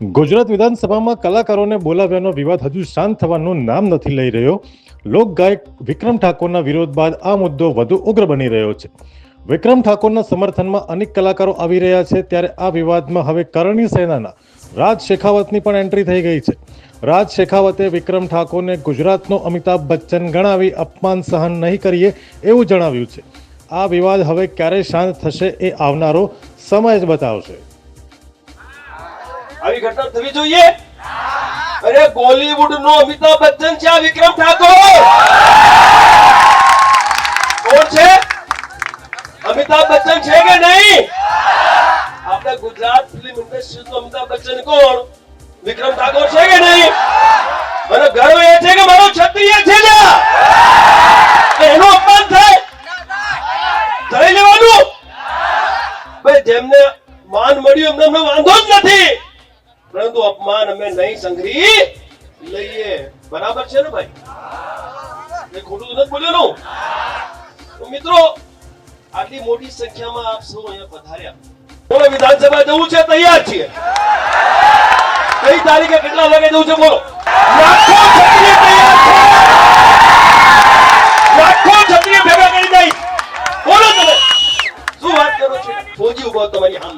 ગુજરાત વિધાનસભામાં કલાકારોને બોલાવ્યાનો વિવાદ હજુ શાંત થવાનું નામ નથી લઈ રહ્યો. લોકગાયક વિક્રમ ઠાકોરના વિરોધ બાદ આ મુદ્દો વધુ ઉગ્ર બની રહ્યો છે. વિક્રમ ઠાકોરના સમર્થનમાં અનેક કલાકારો આવી રહ્યા છે ત્યારે આ વિવાદમાં હવે કરણી સેનાના રાજ શેખાવતની પણ એન્ટ્રી થઈ ગઈ છે. રાજ શેખાવતે વિક્રમ ઠાકોરને ગુજરાતનો અમિતાભ બચ્ચન ગણાવી અપમાન સહન નહીં કરીએ એવું જણાવ્યું છે. આ વિવાદ હવે ક્યારે શાંત થશે એ આવનારો સમય જ બતાવશે. આવી ઘટના થવી જોઈએ? અરે બોલીવુડ નો અમિતાભ બચ્ચન છે આ વિક્રમ ઠાકોર. કોણ છે? અમિતાભ બચ્ચન છે કે નહીં? આપણે ગુજરાત ફિલ્મ ઇન્ડસ્ટ્રી તો અમિતાભ બચ્ચન કોણ? વિક્રમ ઠાકોર છે કે નહીં? મને ગર્વ એ છે કે મારો ક્ષત્રિય છે. એનું અપમાન થાય? થઈ લેવાનું? ભાઈ, જેમને માન મળ્યું એમને વાંધો જ નથી. પરંતુ અપમાન અમે નહીં સંગ્રહી લઈએ. બરાબર છે ને ભાઈ? ખોટું નથી બોલ્યો તો મિત્રો, આટલી મોટી સંખ્યામાં આપ સૌ અહીંયા પધાર્યા. બોલો વિધાનસભા જવું છે? તૈયાર છીએ. કઈ તારીખે કેટલા વાગે જવું છે બોલો? લાખો છત્રી તૈયાર છે. લાખો છત્રી ભેગા કરી દઈ. બોલો તમે. શું વાત કરો છો? ફોજી ઊભો તમારી હાલ